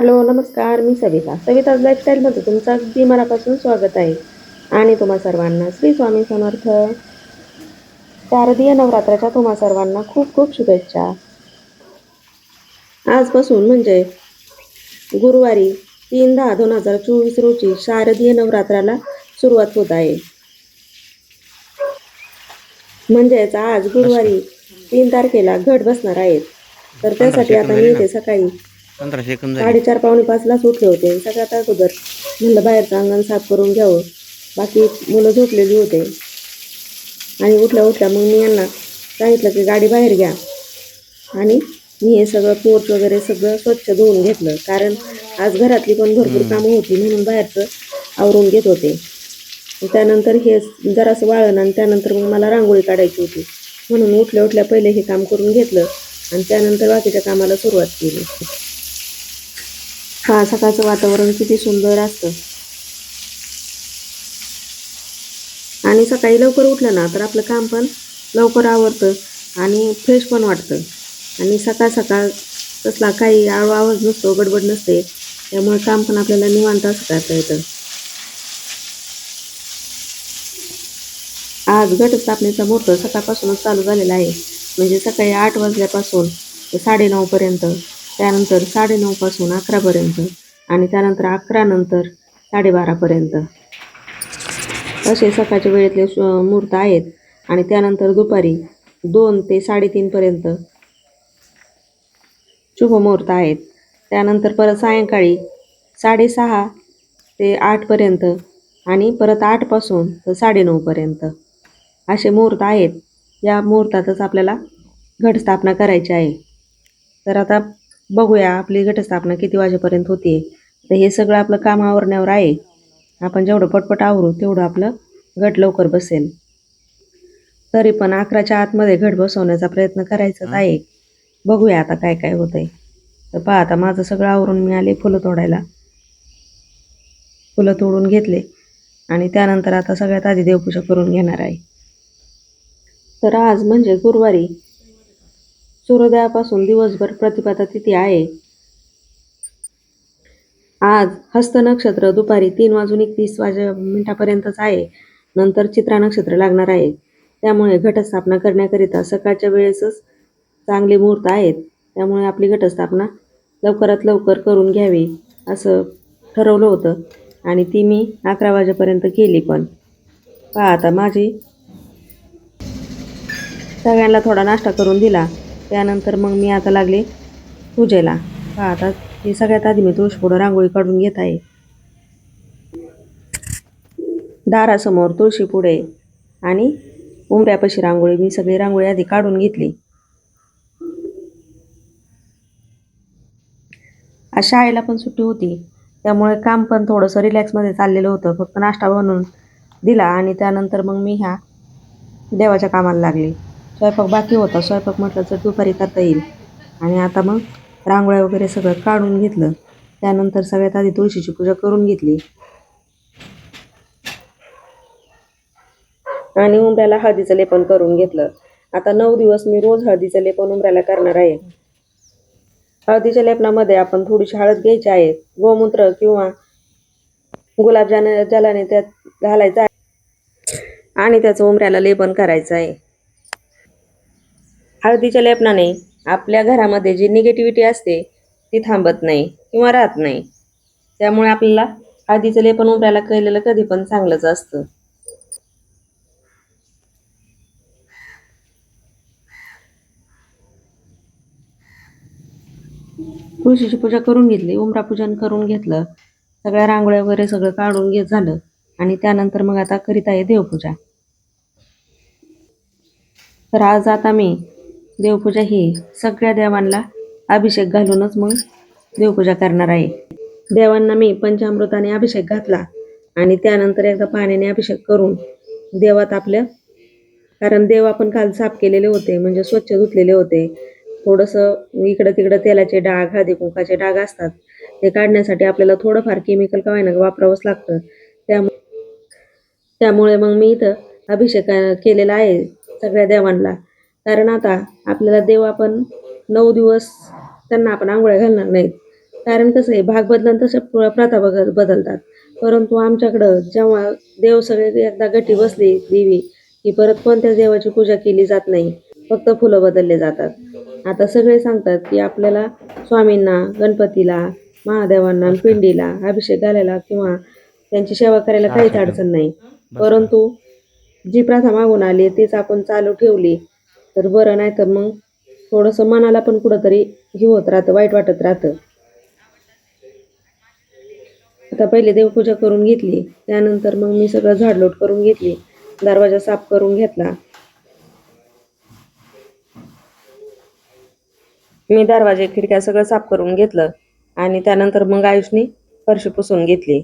Hello नमस्कार मी सविता. सविताज लाईफस्टाईलमध्ये तुमचं अगदी मनापासून स्वागत आहे. आणि तुम्हा सर्वांना श्री स्वामी समर्थ. शारदीय नवरात्राच्या तुम्हा सर्वांना खूप खूप शुभेच्छा. आजपासून म्हणजे गुरुवारी तीन दहा दोन हजार चोवीस रोजी शारदीय नवरात्राला सुरुवात होत आहे. म्हणजेच आज गुरुवारी तीन तारखेला घट बसणार आहेत. तर त्यासाठी आता मी इथे सकाळी पंधरा सेकंद झाले. साडेचार पावणे पाचलाच उठले होते. सगळ्यात अगोदर म्हणलं बाहेरचं अंगण साफ करून घ्यावं. बाकी मुलं झोपलेली होते. आणि उठल्या उठल्या मग मी यांना सांगितलं की गाडी बाहेर घ्या. आणि मी हे सगळं पोर्च वगैरे सगळं स्वच्छ धुवून घेतलं. कारण आज घरातली पण भरपूर कामं होती म्हणून बाहेरचं आवरून घेत होते. त्यानंतर हे जरासं वाळण आणि त्यानंतर मग मला रांगोळी काढायची होती. म्हणून उठल्या उठल्या पहिले हे काम करून घेतलं आणि त्यानंतर बाकीच्या कामाला सुरुवात केली. हा सकाळचं वातावरण किती सुंदर असतं. आणि सकाळी लवकर उठलं ना तर आपलं काम पण लवकर आवरतं आणि फ्रेश पण वाटतं. आणि सकाळ सकाळ तसला काही आळू आवाज नसतो गडबड नसते. त्यामुळे काम पण आपल्याला निवांत असं करता येतं. आज घटस्थापनेचा मुहूर्त सकाळपासूनच चालू झालेला आहे. म्हणजे सकाळी आठ वाजल्यापासून ते साडेनऊपर्यंत त्यानंतर साडेनऊपासून अकरापर्यंत आणि त्यानंतर अकरा नंतर साडेबारापर्यंत असे सकाळच्या वेळेतले श- मुहूर्त आहेत. आणि त्यानंतर दुपारी दोन ते साडेतीनपर्यंत शुभ मुहूर्त आहेत. त्यानंतर परत सायंकाळी साडेसहा ते आठपर्यंत आणि परत आठपासून तर साडेनऊपर्यंत असे मुहूर्त आहेत. या मुहूर्तातच आपल्याला घटस्थापना करायची आहे. तर आता बघूया आपली घटस्थापना किती वाजेपर्यंत होते तर हे सगळं आपलं काम आवरण्यावर आहे. आपण जेवढं पटपट आवरू तेवढं आपलं घट लवकर बसेल. तरी पण अकराच्या आतमध्ये घट बसवण्याचा प्रयत्न करायचाच आहे. बघूया आता काय काय होतंय. तर पहा आता माझं सगळं आवरून मी आले फुलं तोडायला. फुलं तोडून घेतले. आणि त्यानंतर आता सगळ्यात आधी देवपूजा करून घेणार आहे. तर आज म्हणजे गुरुवारी सूर्योदयापासून दिवसभर प्रतिपदा तिथी आहे. आज हस्त नक्षत्र दुपारी तीन वाजून एकतीस वाजे मिनिटापर्यंतच आहे. नंतर चित्रा नक्षत्र लागणार आहे. त्यामुळे घटस्थापना करण्याकरिता सकाळच्या वेळेसच चांगले मुहूर्त आहेत. त्यामुळे आपली घटस्थापना लवकरात लवकर करून घ्यावी असं ठरवलं होतं. आणि ती मी अकरा वाजेपर्यंत केली पण. पहा आता माझी सगळ्यांना थोडा नाश्ता करून दिला. त्यानंतर मग मी आता लागले पूजेला. पहा आता हे सगळ्यात आधी मी तुळशीपुढं रांगोळी काढून घेत आहे. दारासमोर तुळशी पुढे आणि उमऱ्यापाशी रांगोळी मी सगळी रांगोळी आधी काढून घेतली. आज शाळेला पण सुट्टी होती. त्यामुळे काम पण थोडंसं रिलॅक्समध्ये चाललेलं होतं. फक्त नाश्ता बनवून दिला आणि त्यानंतर मग मी ह्या देवाच्या कामाला लागले. स्वयंपाक बाकी होता. स्वयंपाक म्हटलं तर दुपारी करता येईल. आणि आता मग रांगोळ्या वगैरे सगळं काढून घेतलं. त्यानंतर सगळ्यात आधी तुळशीची पूजा करून घेतली. आणि उंबऱ्याला हळदीचं लेपन करून घेतलं. आता नऊ दिवस मी रोज हळदीचं लेपन उंबऱ्याला करणार आहे. हळदीच्या लेपनामध्ये आपण थोडीशी हळद घ्यायची आहे. गोमूत्र किंवा गुलाबजान जलाने त्यात घालायचं आहे. आणि त्याचं उंबऱ्याला लेपन करायचं आहे. हळदीच्या लेपनाने आपल्या घरामध्ये जी निगेटिव्हिटी असते ती थांबत नाही किंवा राहत नाही. त्यामुळे आपल्याला हळदीचं लेपन उमरायला केलेलं कधी पण चांगलंच असतं. तुळशीची पूजा करून घेतली उमरा पूजन करून घेतलं सगळ्या रांगोळ्या वगैरे सगळं काढून घेत झालं आणि त्यानंतर मग आता करीत आहे देवपूजा. तर आज आता मी देवपूजा ही सगळ्या देवांना अभिषेक घालूनच मग देवपूजा करणार आहे. देवांना मी पंचामृताने अभिषेक घातला आणि त्यानंतर एकदा पाण्याने अभिषेक करून देवात आपल्या कारण देव आपण काल साफ केलेले होते म्हणजे स्वच्छ धुतलेले होते. थोडंसं इकडं तिकडं तेलाचे डाग हळदी कुंकाचे डाग असतात. ते काढण्यासाठी आपल्याला थोडंफार केमिकल का होईना वापरावंच लागतं. त्यामुळे त्यामुळे मग मी इथं अभिषेक केलेला आहे सगळ्या देवांना. कारण आता आपल्याला देव आपण नऊ दिवस त्यांना आपण आंघोळ्या घालणार नाहीत. कारण कसं आहे भाग प्र- प्रथा बग बदलतात. परंतु आमच्याकडं जेव्हा देव सगळे एकदा गटी बसली देवी की परत कोणत्याच देवाची पूजा केली जात नाही फक्त फुलं बदलले जातात. आता सगळे सांगतात की आपल्याला स्वामींना गणपतीला महादेवांना पिंडीला अभिषेक घालायला किंवा त्यांची सेवा करायला काहीच अडचण नाही. परंतु जी प्रथा मागून आली तीच आपण चालू ठेवली. तर बरं नाही तर मग थोडंसं मनाला पण कुठंतरी हे होत राहतं वाईट वाटत राहतं. आता पहिले देवपूजा करून घेतली त्यानंतर मग मी सगळं झाडलोट करून घेतली दरवाजा साफ करून घेतला. मी दरवाजे खिडक्या सगळं साफ करून घेतलं आणि त्यानंतर मग आयुषने फरशी पुसून घेतली.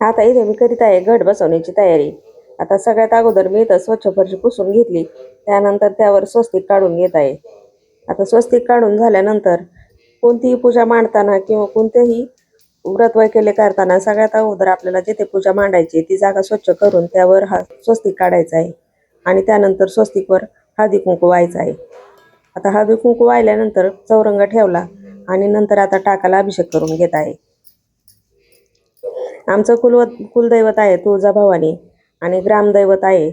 आता इथे मी करीत आहे. घट बसवण्याची तयारी. आता सगळ्यात अगोदर मी इथं स्वच्छ फरशी पुसून घेतली. त्यानंतर त्यावर स्वस्तिक काढून घेत आहे. आता स्वस्तिक काढून झाल्यानंतर कोणतीही पूजा मांडताना किंवा कोणतेही व्रत वैकल्य करताना सगळ्यात अगोदर आपल्याला जिथे पूजा मांडायची ती जागा स्वच्छ करून त्यावर हा स्वस्तिक काढायचा आहे. आणि त्यानंतर स्वस्तिकवर हळदी कुंकू व्हायचा आहे. आता हळदी कुंकू वाहिल्यानंतर चौरंग ठेवला आणि नंतर आता टाकाला अभिषेक करून घेत आहे. आमचं कुलवत कुलदैवत आहे तुळजाभवानी आणि ग्रामदैवत आहे.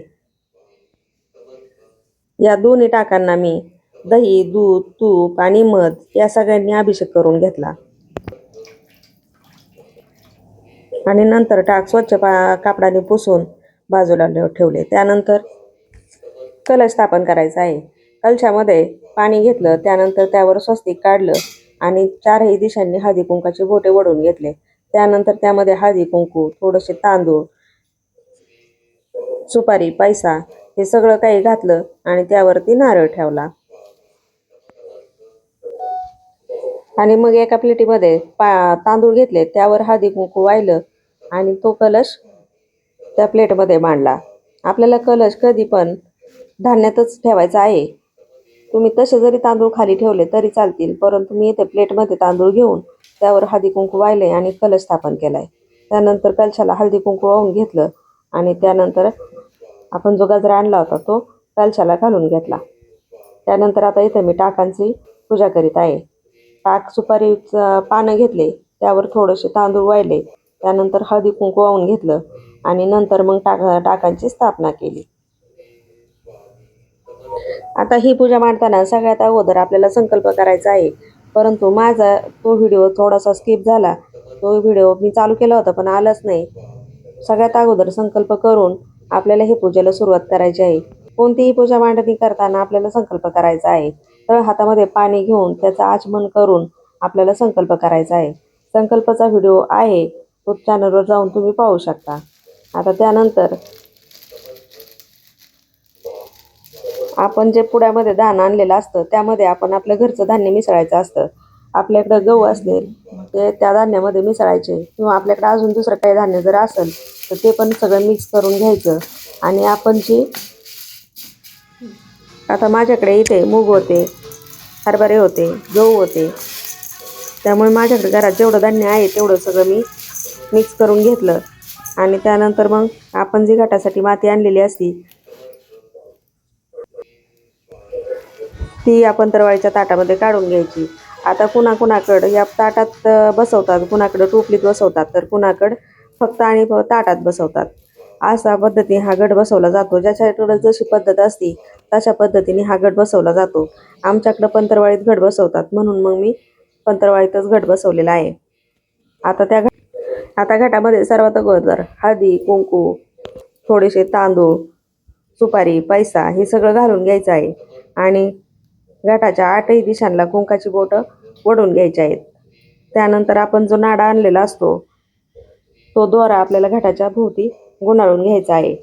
या दोन्ही टाकांना मी दही दूध तूप आणि मध या सगळ्यांनी अभिषेक करून घेतला. आणि नंतर टाक स्वच्छ पा कापडाने पुसून बाजूला ठेवले. त्यानंतर कलश स्थापन करायचं आहे. कलशामध्ये पाणी घेतलं त्यानंतर त्यावर स्वस्तिक काढलं आणि चारही दिशांनी हळदी कुंकाचे बोटे वडून घेतले. त्यानंतर त्यामध्ये हळदी कुंकू थोडेसे तांदूळ सुपारी पैसा हे सगळं काही घातलं आणि त्यावरती नारळ ठेवला. आणि मग एका प्लेटीमध्ये पा तांदूळ घेतले त्यावर हळदी कुंकू वाहिलं आणि तो कलश त्या प्लेटमध्ये मांडला. आपल्याला कलश कधी पण धान्यातच ठेवायचा आहे. तुम्ही तसे जरी तांदूळ खाली ठेवले तरी चालतील परंतु मी इथे प्लेटमध्ये तांदूळ घेऊन त्यावर हळदी कुंकू वाहिले आणि कलश स्थापन केलाय. त्यानंतर कलशाला हळदी कुंकू वाहून घेतलं आणि त्यानंतर आपण जो गजरा आणला होता तो कलशाला घालून घेतला. त्यानंतर आता इथे मी टाकांची पूजा करीत आहे. टाक सुपारीचं पानं घेतले त्यावर थोडेसे तांदूळ वाहिले त्यानंतर हळदी कुंकू वाहून घेतलं आणि नंतर मग टाक टाकांची स्थापना केली. आता ही पूजा मांडताना सगळ्यात अगोदर आपल्याला संकल्प करायचा आहे. परंतु माझा तो व्हिडिओ थोडासा स्किप झाला. तो व्हिडिओ मी चालू केला होता पण आलाच नाही. सगळ्यात अगोदर संकल्प करून आपल्याला हे पूजेला सुरुवात करायची आहे. कोणतीही पूजा मांडणी करताना आपल्याला संकल्प करायचा आहे. तळ हातामध्ये पाणी घेऊन त्याचा आचमन करून आपल्याला संकल्प करायचा आहे. संकल्पाचा व्हिडिओ आहे. तो चॅनलवर जाऊन तुम्ही पाहू शकता. आता त्यानंतर आपण जे पुड्यामध्ये धान आणलेलं असतं त्यामध्ये आपण आपलं घरचं धान्य मिसळायचं असतं. आपल्याकडं गहू असले ते त्या धान्यामध्ये मिसळायचे. किंवा आपल्याकडे अजून दुसरं काही धान्य जर असेल तर ते पण सगळं मिक्स करून घ्यायचं. आणि आपण जी आता माझ्याकडे इथे मूग होते हरभरे होते गहू होते. त्यामुळे माझ्याकडे घरात जेवढं धान्य आहे तेवढं सगळं मी मिक्स करून घेतलं. आणि त्यानंतर मग आपण जी घाटासाठी माती आणलेली असती ती आपण तरवाळीच्या ताटामध्ये काढून घ्यायची. आता कुणा कुणाकडं या ताटात बसवतात कुणाकडं टोपलीत बसवतात तर कुणाकडं फक्त आणि ताटात बसवतात. असा पद्धतीने हा गट बसवला जातो. ज्याच्याकडं जशी पद्धत असती तशा पद्धतीने हा गट बसवला जातो. आमच्याकडं पंतरवाळीत गट बसवतात म्हणून मग मी पंतरवाळीतच गट बसवलेला आहे. आता त्या घ आता घटामध्ये सर्वात अगोदर हळदी कुंकू थोडेसे तांदूळ सुपारी पैसा हे सगळं घालून घ्यायचं आहे. आणि घाटाच्या आठही दिशांना कुंकाची बोटं ओढून घ्यायची आहेत. त्यानंतर आपण जो नाडा आणलेला असतो तो दोरा आपल्याला घाटाच्या भोवती गुंडाळून घ्यायचा आहे.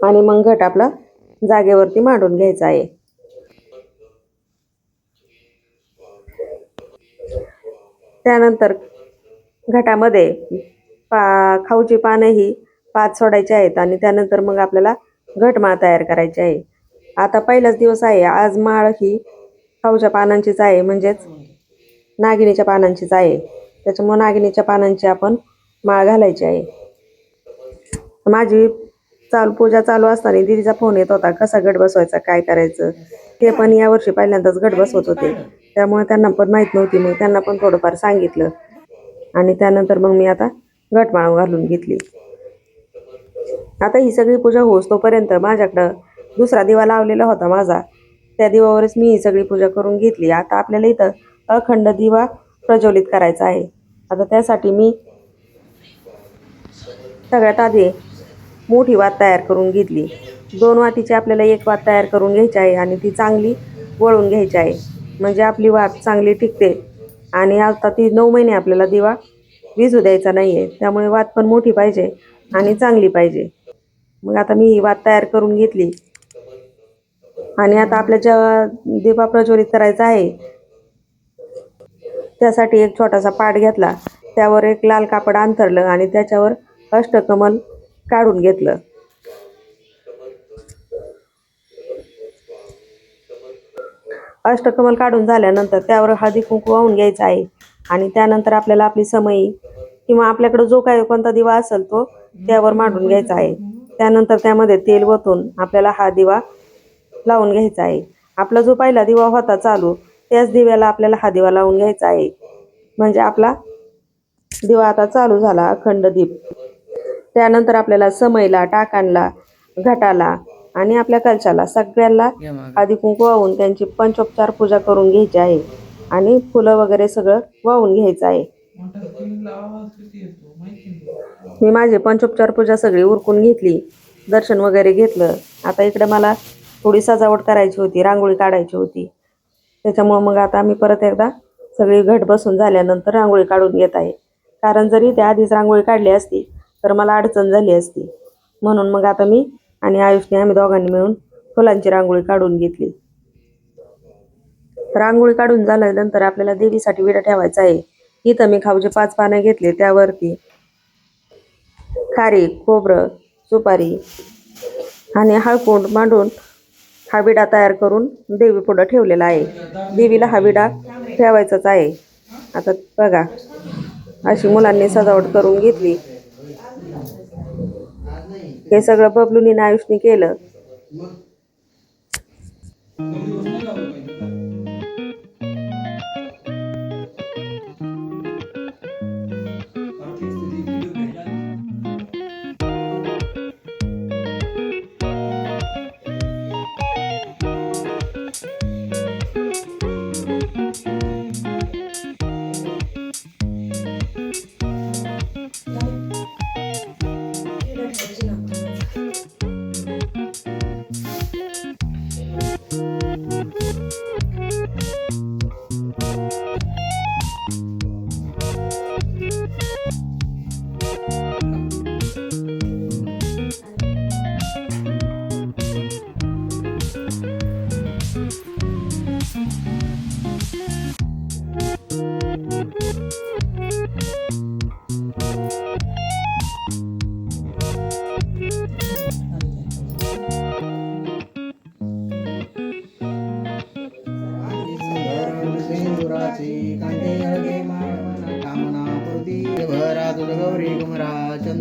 आणि मग घट आपला जागेवरती मांडून घ्यायचा आहे. त्यानंतर घटामध्ये पा खाऊची पानं ही पाच सोडायची आहेत आणि त्यानंतर मग आपल्याला घटमाळ तयार करायची आहे. आता पहिलाच दिवस आहे. आज माळ ही खाऊच्या पानांचीच आहे. म्हणजेच नागिनीच्या पानांचीच आहे. त्याच्यामुळं नागिनीच्या पानांची आपण माळ घालायची आहे. माझी चालू पूजा चालू असताना दीदीचा फोन येत होता. कसा गट बसवायचा? काय करायचं? ते पण यावर्षी पहिल्यांदाच गट बसवत होते. त्यामुळे त्यांना पण माहीत नव्हती. मग त्यांना पण थोडंफार सांगितलं. आणि त्यानंतर मग मी आता घटमाळ घालून घेतली. आता ही सगळी पूजा होस तोपर्यंत माझ्याकडं दुसरा दिवा लावलेला होता माझा. त्या दिवावरच मी ही सगळी पूजा करून घेतली. आता आपल्याला इथं अखंड दिवा प्रज्वलित करायचा आहे. आता त्यासाठी मी सगळ्यात आधी मोठी वात तयार करून घेतली. दोन वातीची आपल्याला एक वात तयार करून घ्यायची आहे आणि ती चांगली वळून घ्यायची आहे. म्हणजे आपली वात चांगली टिकते आणि आता ती नऊ महिने आपल्याला दिवा विजू द्यायचा नाही आहे त्यामुळे वात पण मोठी पाहिजे आणि चांगली पाहिजे. मग आता मी ही वात तयार करून घेतली. आणि आता आपल्या ज्या दिवा प्रज्वलित करायचा आहे त्यासाठी एक छोटासा पाट घेतला. त्यावर एक लाल कापड अंथरलं आणि त्याच्यावर अष्टकमल काढून घेतलं. अष्टकमल काढून झाल्यानंतर त्यावर हळदी कुंकू वाहून घ्यायचा आहे. आणि त्यानंतर आपल्याला आपली समयी किंवा आपल्याकडं जो काही कोणता दिवा असेल तो त्यावर मांडून घ्यायचा आहे. त्यानंतर त्यामध्ये तेल ओतून आपल्याला हा दिवा लावून घ्यायचा आहे. आपला जो पहिला दिवा होता चालू त्याच दिव्याला आपल्याला हा दिवा लावून घ्यायचा आहे. म्हणजे आपला दिवा आता चालू झाला अखंड दीप. त्यानंतर आपल्याला समईला टाकांला घटाला आणि आपल्या कलशाला सगळ्यांना आधी कुंकू वाहून त्यांची पंचोपचार पूजा करून घ्यायची आहे. आणि फुलं वगैरे सगळं वाहून घ्यायचं आहे. मी माझी पंचोपचार पूजा सगळी उरकून घेतली दर्शन वगैरे घेतलं. आता इकडे मला थोडी सजावट करायची होती रांगोळी काढायची होती. त्याच्यामुळं मग आता मी परत एकदा सगळी घट बसून झाल्यानंतर रांगोळी काढून घेत आहे. कारण जरी त्या आधीच रांगोळी काढली असती तर मला अडचण झाली असती. म्हणून मग आता मी आणि आयुषने आम्ही दोघांनी मिळून फुलांची रांगोळी काढून घेतली. रांगोळी काढून झाल्यानंतर आपल्याला देवीसाठी विडा ठेवायचा आहे. इथं मी खाऊचे पाच पानं घेतले त्यावरती खारी खोबरं सुपारी आणि हळकुंड मांडून हा विडा तयार करून देवी पुढं ठेवलेला आहे. देवीला हा विडा ठेवायचाच आहे. आता बघा अशी मुलांनी सजावट करून घेतली. हे सगळं बबलूनी आयुषनी केलं.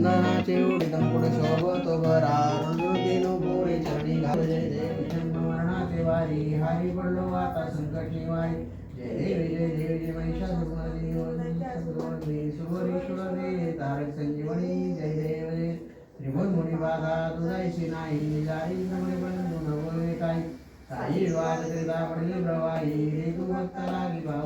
चंदनाचे उडितम पुढे शोभतो भरा पोरे चरणी घाल जय देव जन्म मरणाचे वारी हारी पडलो आता संकट वारी जय देवी जय देवी जय महिषासुरमर्दिनी सद्गुरुवंदे दे तारक संजीवनी जय देव जय त्रिभुवन मुनी बाधा तुझायची नाही जाई प्रमणे बंधू नवले काही साई वाद करिता पडले प्रवाही रे तू भक्त लागी भाव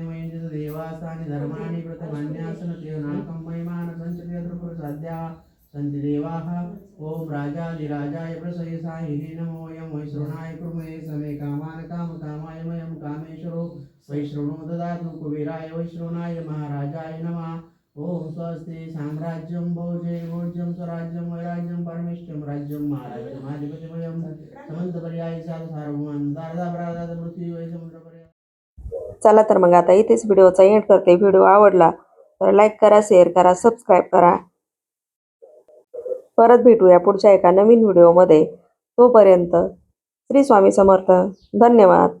यज्ञमयं धर्माणि प्रथमान्यासन देवनाकं महिमान संचक्रिय सन्ति देवाः ॐ राजाधिराजाय प्रसयसाहिने नमो यं वैश्रवणाय कृमये समे कामान कामकामाय मयं कामेश्वरो वैश्रवणो ददातु कुबेराय वैश्रवणाय महाराजाय नमः ॐ स्वस्ति साम्राज्यं भोजे भोज्यं स्वराज्यं वैराज्यं परमेष्ठ्यं राज्यं महाराज्यमाधिपतिमयं समन्तपर्यायी साधु सार्वभौमान् दारदा प्रादाद पृथ्वी वै चला तर मग आता इथेच व्हिडिओचा एंड करते. व्हिडिओ आवडला तर लाईक करा शेअर करा सबस्क्राईब करा. परत भेटूया पुढच्या एका नवीन व्हिडिओमध्ये. तोपर्यंत श्री स्वामी समर्थ. धन्यवाद.